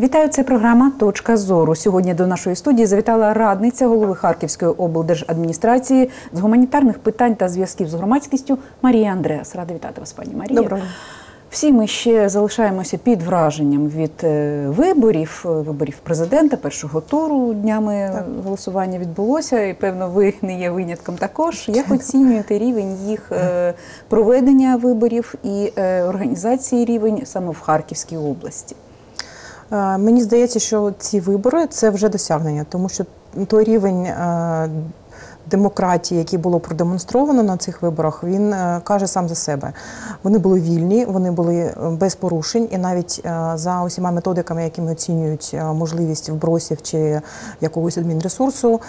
Вітаю, це програма Точка зору. Сьогодні до нашої студії завітала радниця голови Харківської облдержадміністрації з гуманітарних питань та зв'язків з громадськістю Марія Андреас. Рада вітати вас, пані Марія. Доброго. Всі ми ще залишаємося під враженням від е, виборів, е, виборів президента першого туру. Днями Так. голосування відбулося, і певно, ви не є винятком також. Як оцінюєте рівень їх е, проведення виборів і організації рівень саме в Харківській області? Е, Мені здається, що ці вибори це вже досягнення, тому що той рівень е, демократії, який було продемонстровано на цих виборах, він е, каже сам за себе. Вони були вільні, вони були е, без порушень, і навіть е, за усіма методиками, якими оцінюють можливість вбросів чи якогось адмінресурсу,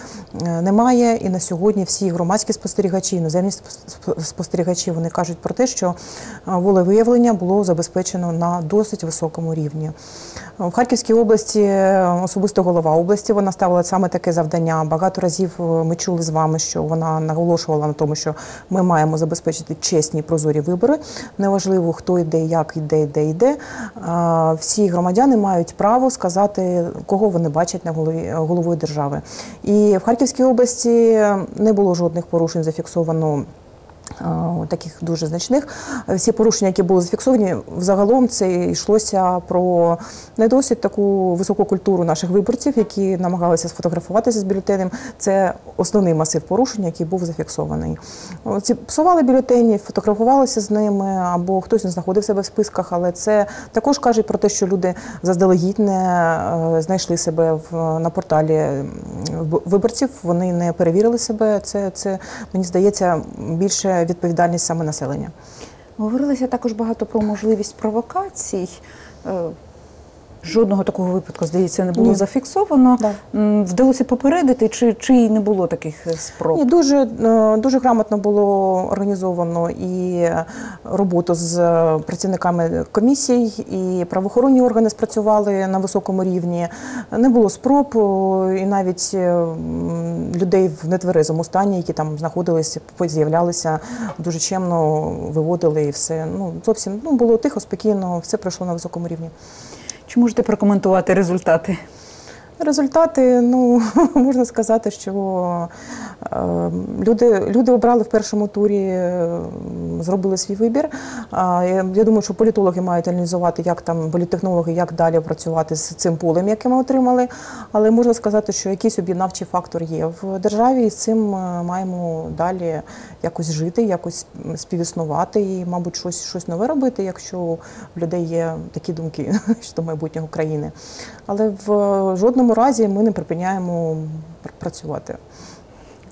немає. І на сьогодні всі громадські спостерігачі, іноземні спос- спостерігачі, вони кажуть про те, що волевиявлення було забезпечено на досить високому рівні. В Харківській області особисто голова області вона ставила саме таке завдання. Багато разів ми чули з вами, що вона наголошувала на тому, що ми маємо забезпечити чесні прозорі вибори. Неважливо, хто йде, як йде, де йде. Всі громадяни мають право сказати, кого вони бачать на голові головою держави. І в Харківській області не було жодних порушень зафіксовано. Е, Таких дуже значних всі порушення, які були зафіксовані, взагалом це йшлося про не досить таку високу культуру наших виборців, які намагалися сфотографуватися з бюлетенем. Це основний масив порушень, який був зафіксований. Ці псували бюлетені, фотографувалися з ними, або хтось не знаходив себе в списках, але це також каже про те, що люди заздалегідь не е, знайшли себе в на порталі виборців. Вони не перевірили себе. Це, це мені здається більше відповідальність саме населення. Говорилося також багато про можливість провокацій. Е, Жодного такого випадку, здається, не було Ні. зафіксовано. Да. Вдалося попередити, чи, чи й не було таких е, спроб? Ні, дуже, е, дуже грамотно було організовано і роботу з е, працівниками комісій, і правоохоронні органи спрацювали на високому рівні. Не було спроб, і навіть е, людей в нетверезому стані, які там знаходилися, з'являлися, дуже чемно виводили і все. Ну, зовсім ну, було тихо, спокійно, все пройшло на високому рівні. Чи можете прокоментувати результати? Результати, ну можна сказати, що е, люди, люди обрали в першому турі, е, зробили свій вибір. Я, думаю, що політологи мають аналізувати, як там політтехнологи, як далі працювати з цим полем, яке ми отримали. Але можна сказати, що якийсь об'єднавчий фактор є в державі, і з цим е, маємо далі якось жити, якось співіснувати і, мабуть, щось, щось нове робити, якщо в людей є такі думки щодо майбутнього країни. Але в жодному разі ми не припиняємо працювати.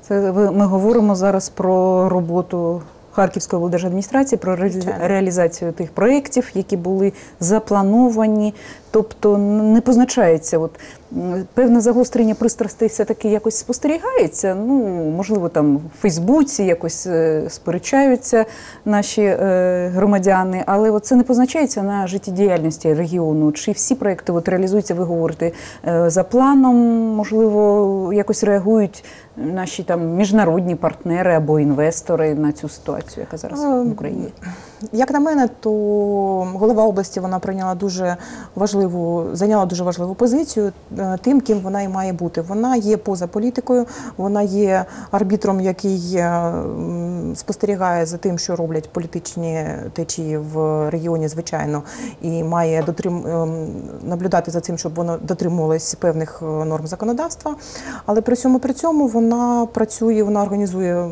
Це ми говоримо зараз про роботу Харківської облдержадміністрації, про реалі- реалізацію тих проєктів, які були заплановані. Тобто не позначається, от певне загострення пристрастей все-таки якось спостерігається. Ну, можливо, там в Фейсбуці якось е, сперечаються наші е, громадяни, але от це не позначається на життєдіяльності регіону. Чи всі проекти от реалізуються, ви говорите, е, за планом, можливо, якось реагують наші там міжнародні партнери або інвестори на цю ситуацію, яка зараз в Україні? Як на мене, то голова області вона прийняла дуже важливу, зайняла дуже важливу позицію е, тим, ким вона і має бути. Вона є поза політикою, вона є арбітром, який е, спостерігає за тим, що роблять політичні течії в регіоні, звичайно, і має дотрим ем, наблюдати за цим, щоб воно дотримувалось певних е, норм законодавства. Але при цьому при цьому вона працює, вона організує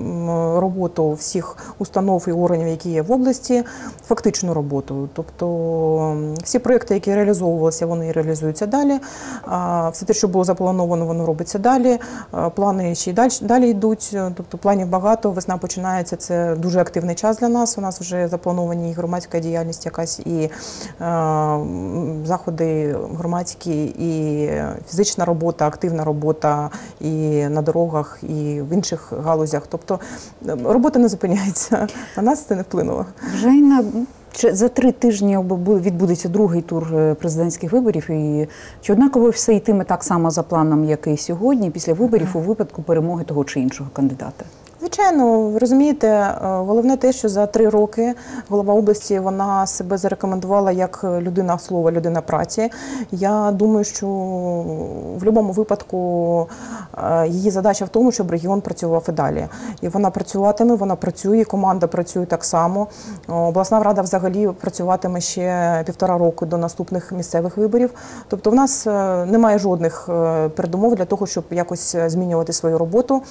роботу всіх установ і органів, які є в області, фактичну роботу. Тобто всі проекти, які реалізовувалися, вони і реалізуються далі. Все те, що було заплановано, воно робиться далі. Плани ще й далі, далі йдуть. Тобто планів багато. Весна починається. Це дуже активний час для нас. У нас вже заплановані і громадська діяльність, якась і заходи громадські, і фізична робота, активна робота і на дорогах, і в інших галузях. Тобто робота не зупиняється. На нас це не вплинуло. Вже й на чи за три тижні відбудеться другий тур е, президентських виборів. І чи однаково все йтиме так само за планом, як і сьогодні, після виборів у випадку перемоги того чи іншого кандидата? Звичайно, ви розумієте, е, головне те, що за три роки голова області вона себе зарекомендувала як людина слова, людина праці. Я думаю, що в будь-якому випадку е, її задача в тому, щоб регіон працював і далі. І вона працюватиме, вона працює, команда працює так само. Обласна рада взагалі працюватиме ще півтора року до наступних місцевих виборів. Тобто, в нас е, немає жодних е, передумов для того, щоб якось е, змінювати свою роботу.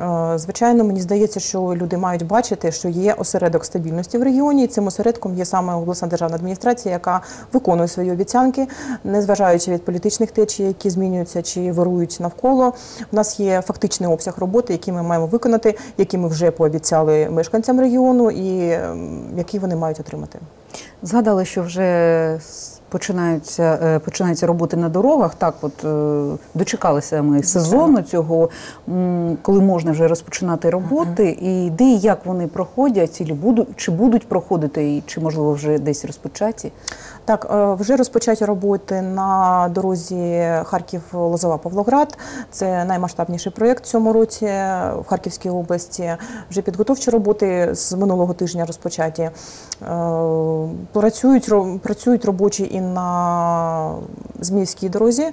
Е, Звичайно, мені здається, що люди мають бачити, що є осередок стабільності в регіоні, і цим осередком є саме обласна державна адміністрація, яка виконує свої обіцянки, незважаючи від політичних течій, які змінюються чи вирують навколо. У нас є фактичний обсяг роботи, який ми маємо виконати, які ми вже пообіцяли мешканцям регіону, і ем, які вони мають отримати. Згадали, що вже починаються, е, починаються роботи на дорогах. Так, от е, дочекалися ми сезону цього, коли можна вже розпочинати роботи. І де і як вони проходять, і будуть, чи будуть проходити, і чи можливо вже десь розпочаті. Так, е, вже розпочаті роботи на дорозі Харків-Лозова-Павлоград. Це наймасштабніший проєкт в цьому році в Харківській області. Вже підготовчі роботи з минулого тижня розпочаті. Працюють, працюють робочі і на Зміївській дорозі.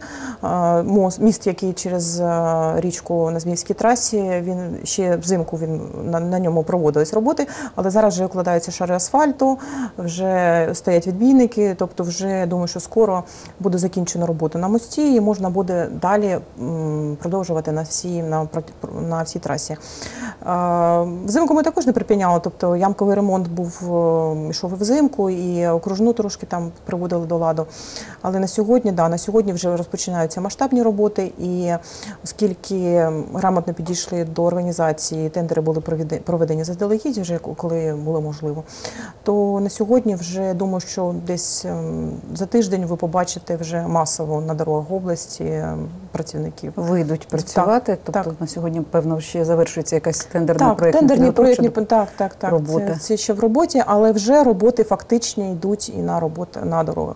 Е, Міст, який через е, річку на Зміївській трасі, він ще взимку він на, на ньому проводились роботи, але зараз вже укладаються шари асфальту, вже стоять відбійники. Тобто, вже думаю, що скоро буде закінчено робота на мості, і можна буде далі продовжувати на всій на, на всій трасі. Е, Взимку ми також не припиняли, тобто ямковий ремонт був йшов взимку, і окружну трошки там приводили до ладу. Але на сьогодні, да, на сьогодні вже розпочинаються масштабні роботи, і оскільки грамотно підійшли до організації, тендери були проведе- проведені заздалегідь, вже коли було можливо, то на сьогодні вже думаю, що десь ем, за тиждень ви побачите вже масово на дорогах області ем, працівників. Вийдуть працювати. тобто так. на сьогодні, певно, ще завершується якась тендерна Так, проєктна тендерні проєктні так, так, так. роботи. Це, це ще в роботі, але вже роботи фактичні йдуть і на роботи на дорогах.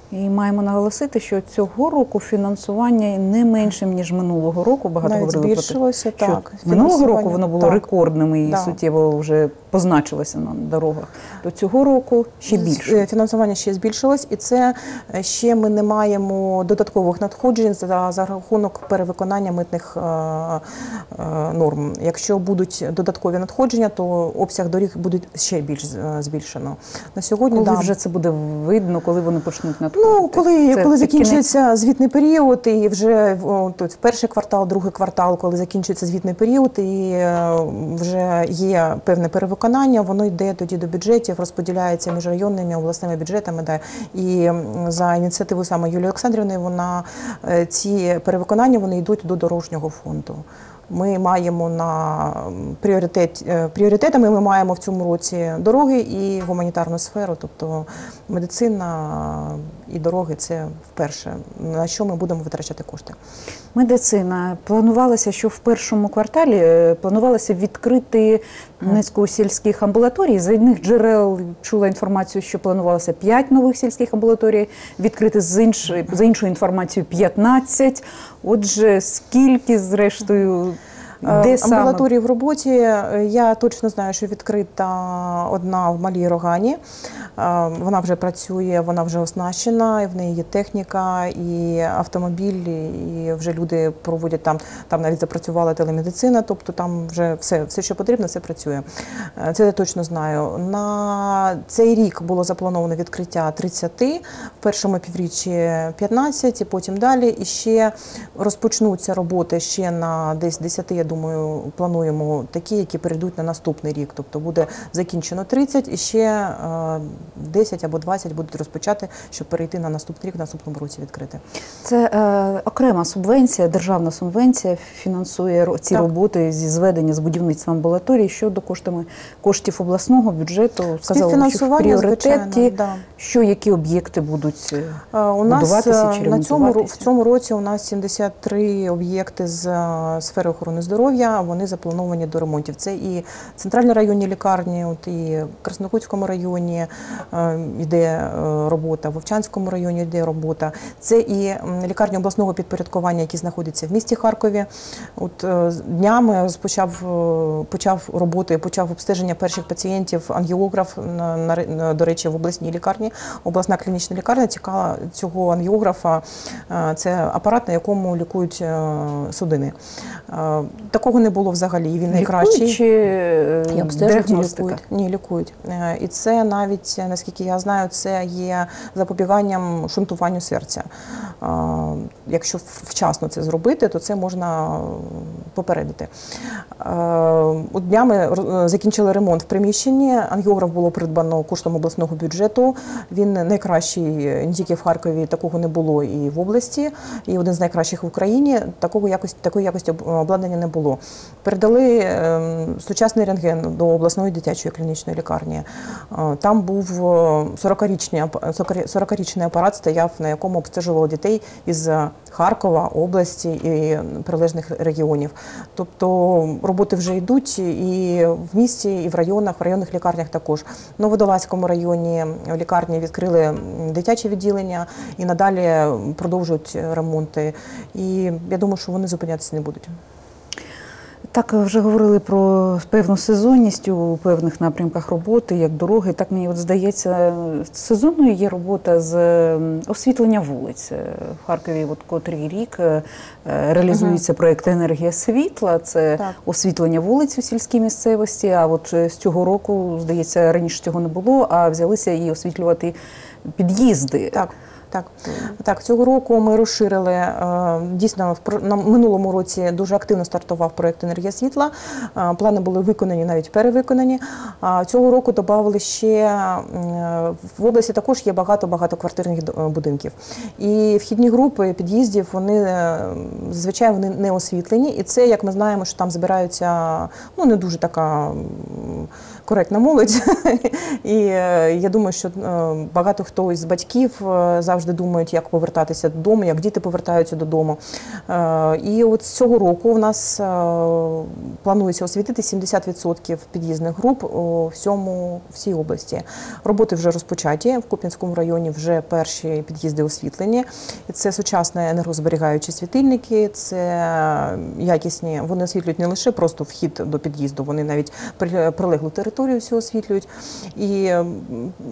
І маємо наголосити, що цього року фінансування не меншим ніж минулого року. Багато Навіть говорили про те, збільшилося, що так. минулого року воно було так. рекордним і Да. суттєво вже позначилося на дорогах. То цього року ще Е, більше. Фінансування ще збільшилось, і це е, ще ми не маємо додаткових надходжень за, за рахунок перевиконання митних е, е, норм. Якщо будуть додаткові надходження, то обсяг доріг буде ще більш е, збільшено. На сьогодні Коли да, вже це буде видно, коли вони почнуть надходити? Ну, коли, Це коли закінчується звітний період, і вже тут перший квартал, другий квартал, коли закінчується звітний період, і е, вже є певне перевиконання, воно йде тоді до бюджетів, розподіляється між районними обласними бюджетами. Да. І за ініціативою саме Юлії Олександрівни, вона е, ці перевиконання вони йдуть до дорожнього фонду. Ми маємо на пріоритет е, пріоритетами. Ми маємо в цьому році дороги і гуманітарну сферу, тобто медицина і дороги це вперше на що ми будемо витрачати кошти. Медицина планувалося, що в першому кварталі е, планувалося відкрити низку сільських амбулаторій. За одних джерел чула інформацію, що планувалося 5 нових сільських амбулаторій, відкрити з іншої за іншою інформацією 15. Отже, скільки зрештою де Е, саме Амбулаторії в роботі. е, Я точно знаю, що відкрита одна в малій рогані. Е, Вона вже працює, вона вже оснащена, і в неї є техніка і автомобіль, і вже люди проводять там. Там навіть запрацювала телемедицина, тобто там вже все, все, що потрібно, все працює. Це я точно знаю. На цей рік було заплановано відкриття 30, в першому півріччі 15, і потім далі. І ще розпочнуться роботи ще на десь 10, я думаю, плануємо такі, які перейдуть на наступний рік. Тобто буде закінчено 30 і ще е, 10 або 20 будуть розпочати, щоб перейти на наступний рік, в наступному році відкрити. Це е, окрема субвенція, державна субвенція фінансує ці Так. роботи зі зведення з будівництва амбулаторій щодо коштами коштів обласного бюджету. Сказали, що в пріоритеті звичайно, да. Що, які об'єкти будуть е, Е, У нас Будуватися е, чи на цьому в цьому році у нас 73 об'єкти з сфери охорони здоров'я. Вони заплановані до ремонтів. Це і центральні районні лікарні, от і в Краснокутському районі йде робота, в Вовчанському районі йде робота. Це і лікарні обласного підпорядкування, які знаходяться в місті Харкові. От днями розпочав почав роботу, і почав обстеження перших пацієнтів ангіограф на, на на- до речі в обласній лікарні. Обласна клінічна лікарня цікава цього ангіографа. е, Це апарат, на якому лікують е, судини. Е, Такого не було взагалі. Він найкращий. лікують чи обстежують, і лікують. Ні, лікують. І це навіть, наскільки я знаю, це є запобіганням шунтуванню серця. Якщо вчасно це зробити, то це можна попередити. От днями закінчили ремонт в приміщенні. Ангіограф було придбано коштом обласного бюджету. Він найкращий е, не тільки в Харкові, такого не було і в області, і один з найкращих в Україні. Такого якості, такої якості обладнання не було. Передали ем, сучасний рентген до обласної дитячої клінічної лікарні. Е, Там був е, 40-річний, 40-річний апарат, стояв, на якому обстежували дітей із Харкова, області і прилежних регіонів. Тобто роботи вже йдуть і в місті, і в районах, в районних лікарнях також. Новодолазькому районі в лікарні відкрили дитячі відділення і надалі продовжують ремонти. І я думаю, що вони зупинятися не будуть. Так вже говорили про певну сезонність у певних напрямках роботи, як дороги. Так мені от здається, сезонною є робота з освітлення вулиць. В Харкові, от котрий рік е, е, реалізується проєкт Енергія світла. Це Так. освітлення вулиць у сільській місцевості. А от е, з цього року, здається, раніше цього не було, а взялися і освітлювати під'їзди. Так. Так, так, цього року ми розширили е, дійсно на минулому році дуже активно стартував проект енергія світла. Е, Плани були виконані, навіть перевиконані. Цього року додали ще е, в області також є багато багатоквартирних д- е, будинків. І вхідні групи під'їздів вони зазвичай вони не освітлені. І це, як ми знаємо, що там збираються ну не дуже така. Коректна молодь, і е, я думаю, що е, багато хто із батьків е, завжди думають, як повертатися додому, як діти повертаються додому. І от з цього року у нас планується освітити 70% під'їзних груп у всьому всій області. Роботи вже розпочаті в Куп'янському районі. Вже перші під'їзди освітлені. Це сучасні енергозберігаючі світильники, це якісні. Вони освітлюють не лише просто вхід до під'їзду, вони навіть при- прилеглу територію всю освітлюють. І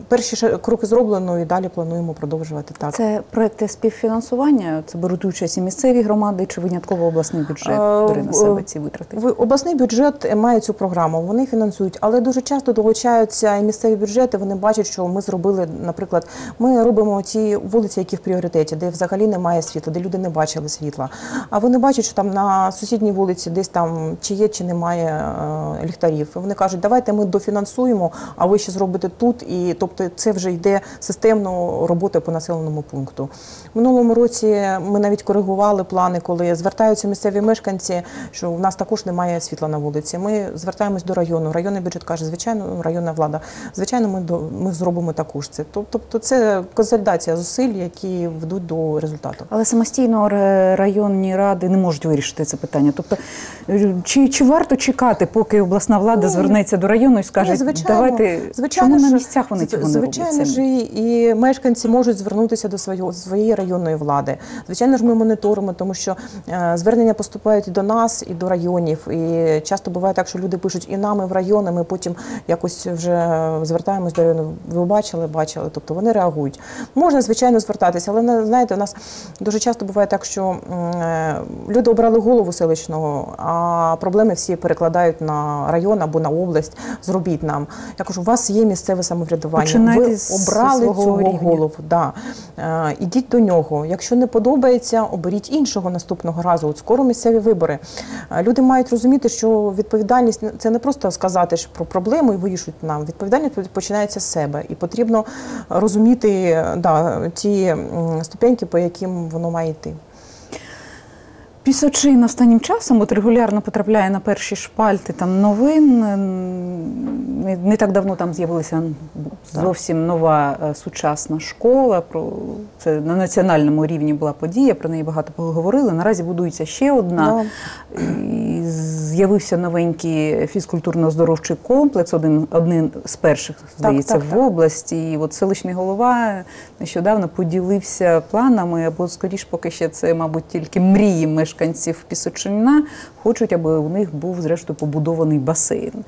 перші кроки зроблено, і далі плануємо продовжувати так. Це проекти співфінансування, це беруть участь і місцеві громади чи винятково обласний бюджет Е, бере на себе ці витрати. Обласний бюджет має цю програму, вони фінансують, але дуже часто долучаються і місцеві бюджети. Вони бачать, що ми зробили, наприклад, ми робимо ті вулиці, які в пріоритеті, де взагалі немає світла, де люди не бачили світла. А вони бачать, що там на сусідній вулиці десь там чи є, чи немає е, ліхтарів. Вони кажуть, давайте ми дофінансуємо, а ви ще зробите тут. І тобто це вже йде системно робота по населеному пункту. Минулому році ми навіть коригували плани, коли звертаються місцеві мешканці, що в нас також немає світла на вулиці. Ми звертаємось до району. Районний бюджет каже, звичайно, районна влада. Звичайно, ми до ми зробимо також це. Тобто, це консолідація зусиль, які ведуть до результату. Але самостійно районні ради не можуть вирішити це питання. Тобто, е, чи, чи варто чекати, поки обласна влада звернеться до району і скаже, Ні, звичайно, давайте звичайно, чому на місцях вони цього не роблять? звичайно ж, і, мешканці можуть звернутися до своєї, своєї районної влади. Звичайно ж, ми моніторимо, тому що е, звернення поступають і до нас, і до районів. І часто буває так, що люди пишуть і нам, і в район, і ми потім якось вже звертаємось до району. Ви бачили, бачили. Тобто вони реагують. Можна, звичайно, звертатися, але знаєте, у нас дуже часто буває так, що е, люди обрали голову селищного, а проблеми всі перекладають на район або на область. Зробіть нам. Я кажу, у вас є місцеве самоврядування. Починайте Ви обрали цього рівня. голову. Да. Е, ідіть до нього. Якщо не подобається, оберіть іншого наступного разу. От скоро місцеві вибори. Е, Люди мають розуміти, що відповідальність це не просто сказати ж про проблему і вирішують нам. Відповідальність починається з себе, і потрібно розуміти да, ті ступеньки, по яким воно має йти. Пісочин останнім часом от регулярно потрапляє на перші шпальти там новин. Не, так давно там з'явилася зовсім нова е, сучасна школа. Про це на національному рівні була подія. Про неї багато поговорили. Наразі будується ще одна. І з'явився новенький фізкультурно-оздоровчий комплекс, один, один з перших, здається, так, в так. області. І от селищний голова нещодавно поділився планами, або скоріш поки ще це, мабуть, тільки мрії мешканців Пісочина. Хочуть, аби у них був зрештою побудований басейн.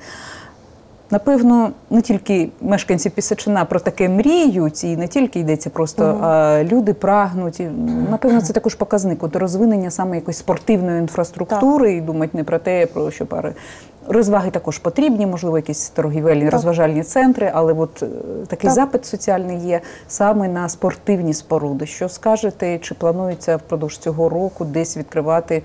Напевно, не тільки мешканці Пісачина про таке мріють, і не тільки йдеться просто, а люди прагнуть. І, Напевно, це також показник от розвинення саме якоїсь спортивної інфраструктури і думати не про те, про що пари. Розваги також потрібні, можливо, якісь торгівельні Так. розважальні центри, але от е, такий Так. запит соціальний є саме на спортивні споруди. Що скажете, чи планується впродовж цього року десь відкривати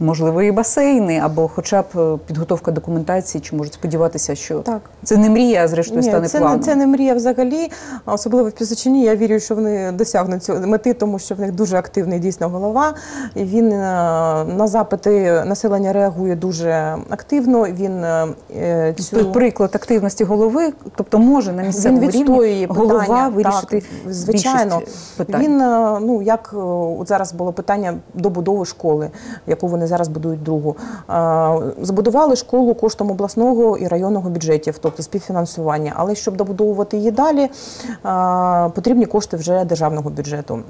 можливо і басейни, або хоча б е, підготовка документації, чи можуть сподіватися, що Так. це не мрія, а зрештою Ні, стане це, планом. не, це не мрія взагалі, особливо в Пісочині. Я вірю, що вони досягнуть цього мети, тому що в них дуже активний дійсно голова. І він е, на запити населення реагує дуже активно. Він е, цю приклад активності голови, тобто може на він місцевому відстоює рівні питання, голова вирішити так, звичайно. питань. Він ну як от зараз було питання добудови школи, яку вони зараз будують другу. Збудували школу коштом обласного і районного бюджетів, тобто співфінансування. Але щоб добудовувати її далі, потрібні кошти вже державного бюджету.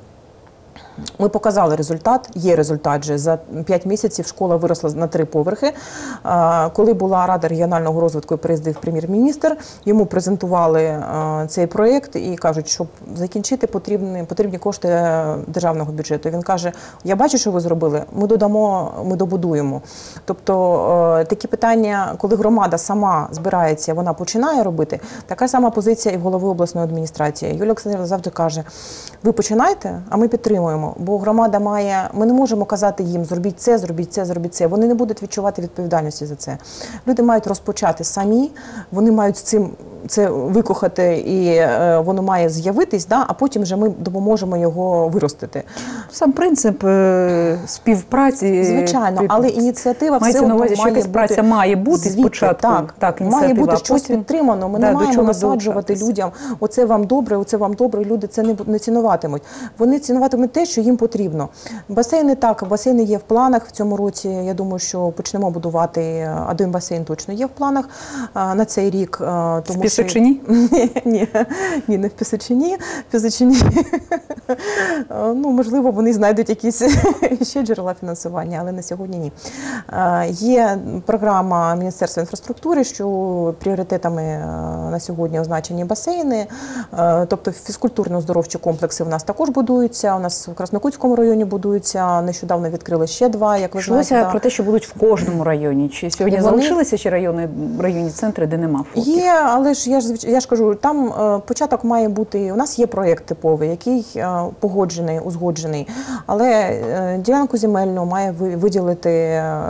Ми показали результат. Є результат вже за 5 місяців. Школа виросла на три поверхи. Коли була рада регіонального розвитку і приїздив прем'єр-міністр, йому презентували цей проєкт і кажуть, щоб закінчити потрібні, потрібні кошти державного бюджету. Він каже: Я бачу, що ви зробили. Ми додамо, ми добудуємо. Тобто такі питання, коли громада сама збирається, вона починає робити. Така сама позиція і в голови обласної адміністрації. Юлія Олександрівна завжди каже: ви починайте, а ми підтримуємо. Бо громада має, ми не можемо казати їм зробіть це, зробіть це, зробіть це. Вони не будуть відчувати відповідальності за це. Люди мають розпочати самі, вони мають з цим це викохати, і е, воно має з'явитись, да, а потім вже ми допоможемо його виростити. Сам принцип е, співпраці. Звичайно, е, але ініціатива все на увазі, що якась бути праця має бути звідти, спочатку. Так, так має бути щось потім, підтримано. Ми да, не маємо насаджувати людям. Оце вам добре, оце вам добре. Люди це не, не цінуватимуть. Вони цінуватимуть те, що їм потрібно. Басейни так, басейни є в планах в цьому році. Я думаю, що почнемо будувати один басейн. Точно є в планах на цей рік. Тому Пісочині? Що... ні, ні, не в Пісочині. В Пісочині ну можливо, вони знайдуть якісь ще джерела фінансування, але на сьогодні ні. Є програма Міністерства інфраструктури, що пріоритетами на сьогодні означені басейни, тобто фізкультурно-здоровчі комплекси в нас також будуються. У нас в Краснокутському районі будуються. Нещодавно відкрили ще два. Як ви Йшлося знаєте, про те, що будуть в кожному районі. Чи сьогодні Вони- залишилися ще райони, районні центри, де нема фоків? Є, але ж я ж я ж кажу, там е, початок має бути. У нас є проєкт типовий, який е, погоджений, узгоджений. Але е, ділянку земельну має виділити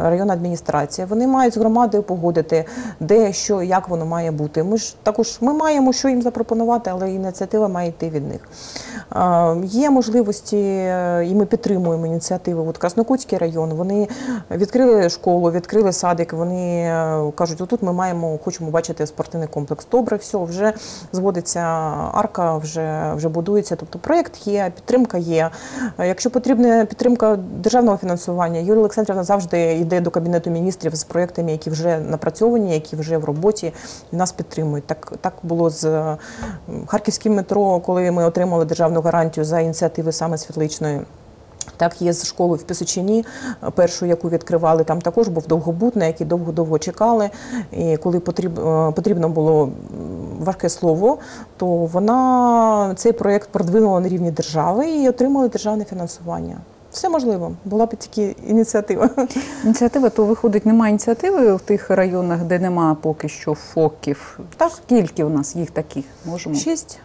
районна адміністрація. Вони мають з громадою погодити, де що, як воно має бути. Ми ж також ми маємо що їм запропонувати, але ініціатива має йти від них. Є можливості, і ми підтримуємо ініціативи. От Краснокутський район, вони відкрили школу, відкрили садик. Вони кажуть, отут ми маємо, хочемо бачити спортивний комплекс. Добре, все, вже зводиться арка, вже, вже будується. Тобто проєкт є, підтримка є. Е, Якщо потрібна підтримка державного фінансування, Юлія Олександрівна завжди йде до кабінету міністрів з проєктами, які вже напрацьовані, які вже в роботі, і нас підтримують. Так, так було з харківським метро, коли ми отримали державну гарантію за ініціативи саме Світличної. Так, є з школи в Пісочині, е, першу, яку відкривали, там також був довгобут, на який довго-довго чекали. І коли е, потрібно було важке слово, то вона цей проєкт продвинула на рівні держави і отримали державне фінансування. Все можливо, була б тільки ініціатива. Ініціатива, то виходить, немає ініціативи в тих районах, де нема поки що фоків. Так. Скільки у нас їх таких? Можемо? Шість.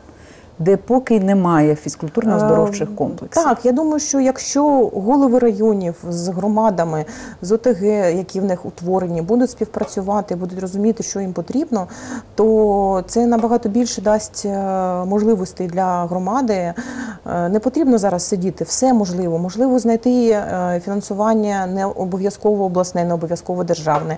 Де поки немає фізкультурно-оздоровчих Е, комплексів? Так, я думаю, що якщо голови районів з громадами, з ОТГ, які в них утворені, будуть співпрацювати, будуть розуміти, що їм потрібно, то це набагато більше дасть е, можливостей для громади. Е, Не потрібно зараз сидіти, все можливо. Можливо, знайти е, фінансування не обов'язково обласне, не обов'язково державне.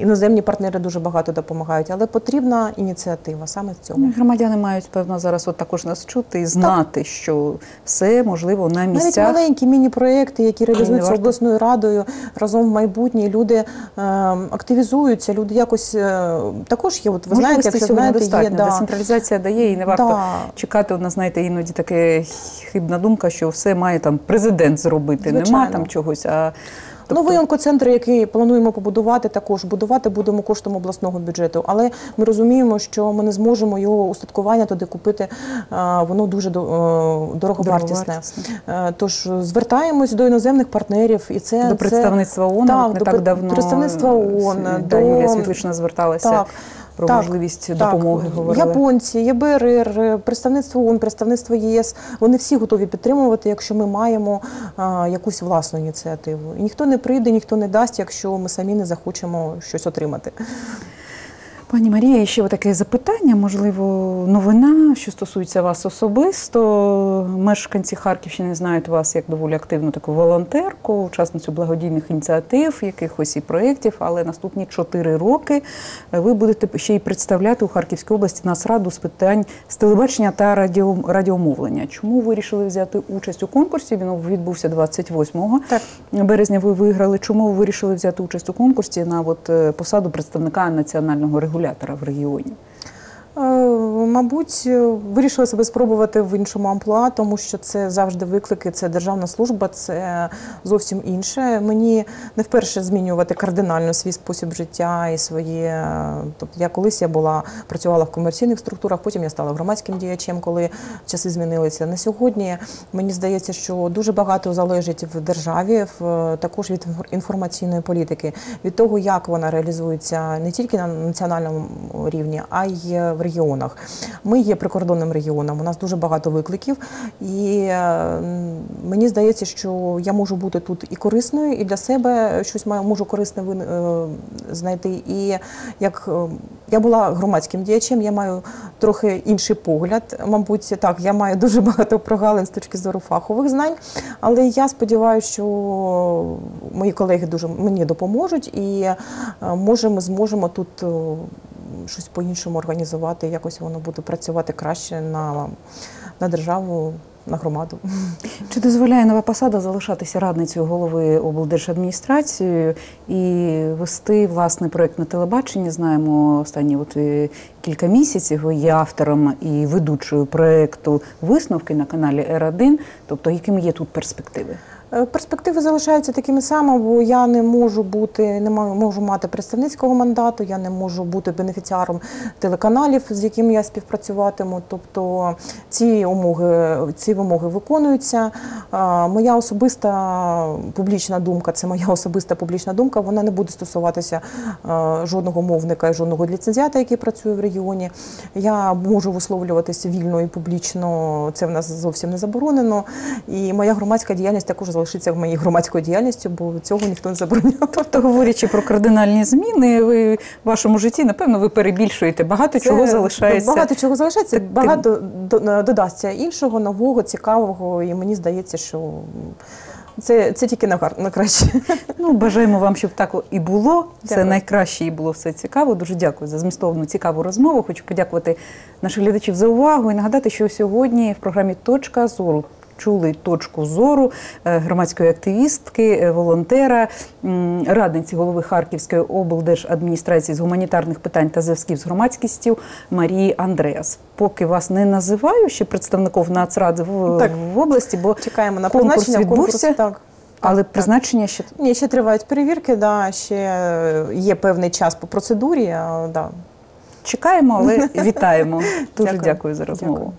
Іноземні партнери дуже багато допомагають, але потрібна ініціатива саме з цього. Ну, Громадяни мають певно зараз от також нас чути і знати, що все можливо на Навіть маленькі міні-проекти, які реалізуються обласною радою разом в майбутнє, люди е, активізуються, люди якось е, також є. От ви знаєте, якщо знаєте, є да, Децентралізація дає і не варто Да. чекати. Одна знаєте, іноді таке хибна думка, що все має там президент зробити. Нема там чогось. А тобто Новий онкоцентр, який плануємо побудувати, також будувати будемо коштом обласного бюджету. Але ми розуміємо, що ми не зможемо його устаткування туди купити. Воно дуже е, дороговартісне. Е, Тож звертаємось до іноземних партнерів, і це до представництва ООН Так, не до так давно представництва ООН, до- Світлична зверталася Так, про так, можливість так. допомоги. Говорили. Японці, ЄБРР, представництво ООН, представництво ЄС. Вони всі готові підтримувати, якщо ми маємо а, якусь власну ініціативу. І ніхто не прийде, ніхто не дасть, якщо ми самі не захочемо щось отримати. Пані Марія, ще таке запитання, можливо, новина, що стосується вас особисто. Мешканці Харківщини знають вас як доволі активну таку волонтерку, учасницю благодійних ініціатив, якихось і проєктів, але наступні чотири роки ви будете ще й представляти у Харківській області Нацраду з питань з телебачення та радіо, радіомовлення. Чому ви вирішили взяти участь у конкурсі? Він відбувся 28 Так. березня. Ви виграли. Чому ви вирішили взяти участь у конкурсі на от, е, посаду представника національного регулятора в регіоні? Е, Мабуть, е, вирішила себе спробувати в іншому амплуа, тому що це завжди виклики, це державна служба, це зовсім інше. Мені не вперше змінювати кардинально свій спосіб життя і своє. Тобто я колись я була працювала в комерційних структурах, потім я стала громадським діячем, коли часи змінилися. На сьогодні мені здається, що дуже багато залежить в державі, в також від інформаційної політики, від того, як вона реалізується не тільки на національному рівні, а й в регіонах. Ми є прикордонним регіоном. У нас дуже багато викликів, і е, мені здається, що я можу бути тут і корисною, і для себе щось маю можу корисне е, знайти. І як е, я була громадським діячем, я маю трохи інший погляд. Мабуть, так, я маю дуже багато прогалин з точки зору фахових знань, але я сподіваюся, що мої колеги дуже мені допоможуть, і може ми зможемо тут. Щось по-іншому організувати, якось воно буде працювати краще на, на державу, на громаду. Чи дозволяє нова посада залишатися радницею голови облдержадміністрації і вести власний проект на телебаченні? Знаємо останні от е, кілька місяців. Ви є автором і ведучою проекту висновки на каналі Р1. Тобто, якими є тут перспективи? Е, Перспективи залишаються такими самими, бо я не можу бути, не можу мати представницького мандату, я не можу бути бенефіціаром телеканалів, з якими я співпрацюватиму. Тобто ці умови, ці вимоги виконуються. Моя особиста публічна думка, це моя особиста публічна думка. Вона не буде стосуватися е, жодного мовника і жодного ліцензіата, який працює в регіоні. Я можу висловлюватися вільно і публічно. Це в нас зовсім не заборонено. І моя громадська діяльність також залишиться в моїй громадською діяльністю, бо цього ніхто не забороняв. Тобто, говорячи про кардинальні зміни, ви в вашому житті, напевно, ви перебільшуєте багато Це чого залишається. Багато чого залишається, таким- багато до- додасться іншого, нового, цікавого. І мені здається, що це, це тільки на, на краще. Ну, бажаємо вам, щоб так і було. Це найкраще і було все цікаво. Дуже дякую за змістовну цікаву розмову. Хочу подякувати наших глядачів за увагу і нагадати, що сьогодні в програмі Точка зору. Чули точку зору е, громадської активістки, е, волонтера, радниці голови Харківської облдержадміністрації з гуманітарних питань та зв'язків з громадськістю Марії Андреас. Поки вас не називаю ще представників Нацради в, Так. в області, бо Чекаємо на Конкурс призначення. відбувся? Конкурс, так. але Так, призначення ще Ні, ще тривають перевірки, да, ще є певний час по процедурі. Да. Чекаємо, але вітаємо. Дуже Дякую. дякую за розмову. Дякую.